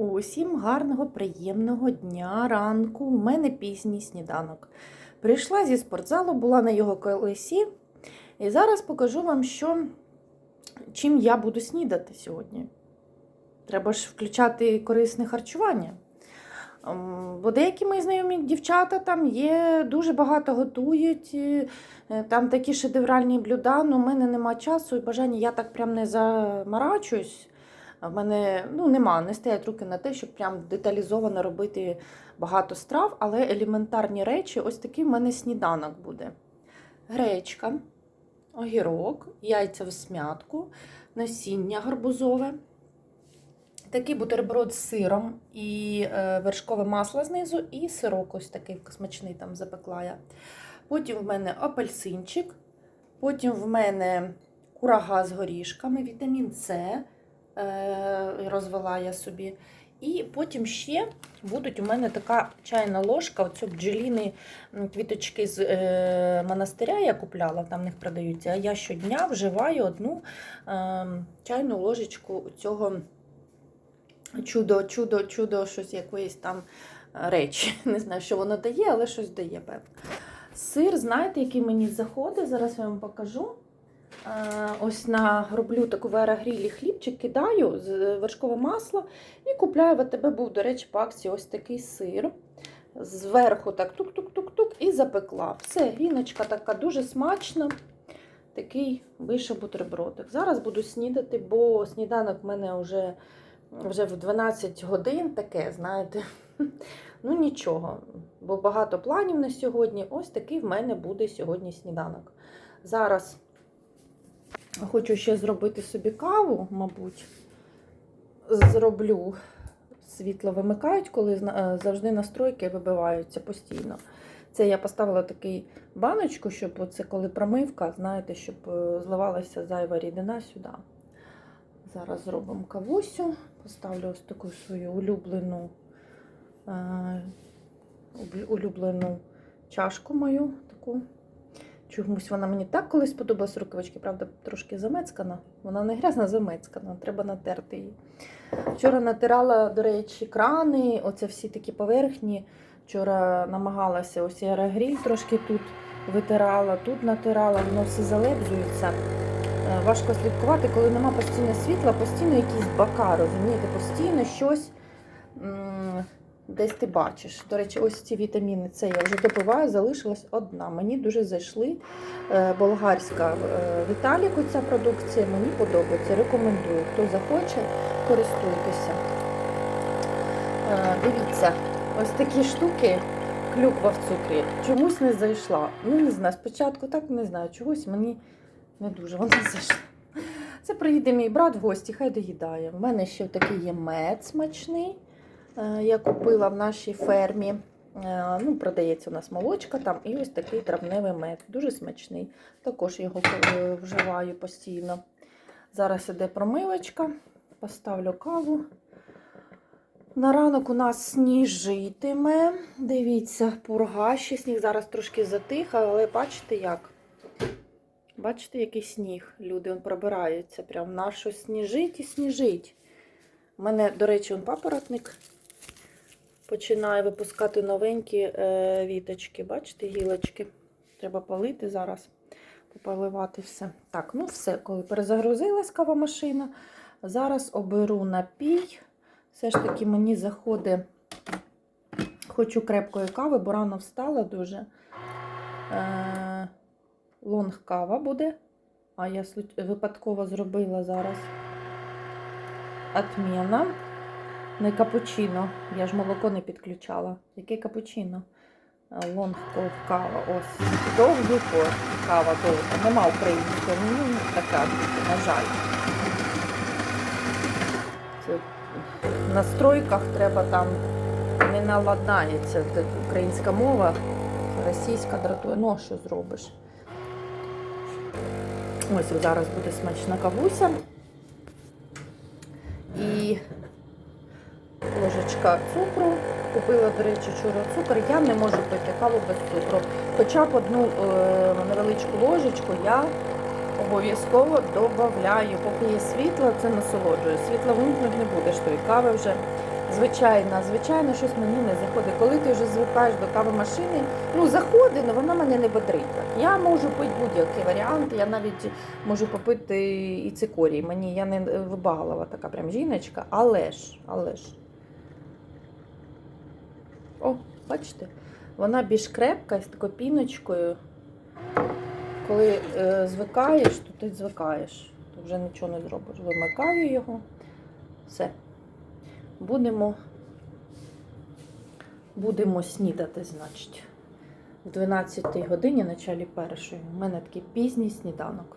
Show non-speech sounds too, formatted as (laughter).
Усім гарного, приємного дня, ранку. У мене пізній сніданок. Прийшла зі спортзалу, була на його колесі. І зараз покажу вам, що, чим я буду снідати сьогодні. Треба ж включати корисне харчування. Ем, Бо деякі мої знайомі дівчата там є, дуже багато готують. е, Там такі шедевральні блюда, але у мене нема часу і бажання, я так прям не заморачуюсь. В мене ну, нема, не стоять руки на те, щоб прям деталізовано робити багато страв, але елементарні речі, ось такий в мене сніданок буде. Гречка, огірок, яйця в смятку, насіння гарбузове. Такий бутерброд з сиром і е, вершкове масло знизу, і сирок ось такий смачний там запекла я. Потім в мене апельсинчик, потім в мене курага з горішками, вітамін С розвела я собі. І потім ще будуть у мене така чайна ложка, оцю бджоліни квіточки з е, монастиря я купляла, там в них продаються. А я щодня вживаю одну е, чайну ложечку цього чудо, чудо, чудо, щось якоїсь там е, речі. (laughs) Не знаю, що воно дає, але щось дає, певно. Сир, знаєте, який мені заходить, зараз я вам покажу. Ось на роблю таку в аерогрілі хлібчик, кидаю з вершкове масло і купляю в АТБ, був, до речі, по акції ось такий сир. Зверху так тук-тук-тук-тук і запекла. Все, гріночка така дуже смачна. Такий вийшов бутербродик. Зараз буду снідати, бо сніданок в мене вже, вже в 12 годин таке, знаєте. (laughs) Ну нічого, бо багато планів на сьогодні. Ось такий в мене буде сьогодні сніданок. Зараз хочу ще зробити собі каву, мабуть. Зроблю. Світло вимикають, коли е, завжди настройки вибиваються постійно. Це я поставила такий баночку, щоб оце коли промивка, знаєте, щоб е, зливалася зайва рідина сюди. Зараз зробимо кавусю. Поставлю ось таку свою улюблену, е, улюблену чашку мою таку. Чомусь вона мені так колись сподобалась рукавички, правда, трошки замецькана. Вона не грязна, замецькана, треба натерти її. Вчора натирала, до речі, крани, оце всі такі поверхні. Вчора намагалася ось аерогріль трошки тут витирала, тут натирала, воно все залебзується. Е, Важко слідкувати, коли нема постійно світла, постійно якісь бока, розумієте, постійно щось десь ти бачиш. До речі, ось ці вітаміни це я вже допиваю, залишилась одна. Мені дуже зайшли. Е, Болгарська е, Віталіку ця продукція, мені подобається. Рекомендую. Хто захоче, користуйтеся. Е, Дивіться, ось такі штуки, клюква в цукрі, чомусь не зайшла. Ну, не знаю, спочатку так не знаю, чогось мені не дуже вона (laughs) зайшла. Це приїде мій брат в гості, хай доїдає. У мене ще такий є мед смачний. Е, Я купила в нашій фермі. Е, Ну, продається у нас молочка там і ось такий травневий мед. Дуже смачний. Також його е, вживаю постійно. Зараз іде промивочка, поставлю каву. На ранок у нас сніжитиме. Дивіться, пурга, ще сніг зараз трошки затих, але бачите як? Бачите, який сніг. Люди он пробираються. Прям на щось сніжить і сніжить. У мене, до речі, он папоротник починає випускати новенькі е, віточки. Бачите, гілочки. Треба полити зараз, пополивати все. Так, ну все, коли перезагрузилась кавомашина. Зараз оберу напій. Все ж таки мені заходить, хочу крепкої кави, бо рано встала дуже. Е, лонг кава буде. А я випадково зробила зараз атміна. Не капучино. Я ж молоко не підключала. Яке капучино? Е, Лонг кава. Ось. Довгий кор. Кава довга. Нема української. Ну, така, на жаль. Це в настройках треба там не наладнається українська мова, російська дратує. Ну, що зробиш? Ось зараз буде смачна кавуся. І ложечка цукру. Купила, до речі, вчора цукор. Я не можу пити каву без цукру. Хоча б одну е, невеличку ложечку я обов'язково додаю. Поки є світло, це насолоджує. Світло вимкнути не будеш, тої кави вже Звичайно, звичайно, щось мені не заходить. Коли ти вже звикаєш до кавомашини, ну заходить, але вона мене не бодрить. Я можу пити будь-який варіант, я навіть можу попити і цикорій. Мені я не вибагалова така прям жіночка, але ж, але ж. О, бачите, вона більш крепка з такою піночкою. Коли е, звикаєш, то ти звикаєш. То вже нічого не зробиш. Вимикаю його. Все. Будемо, будемо снідати, значить. В 12 годині, началі першої. У мене такий пізній сніданок.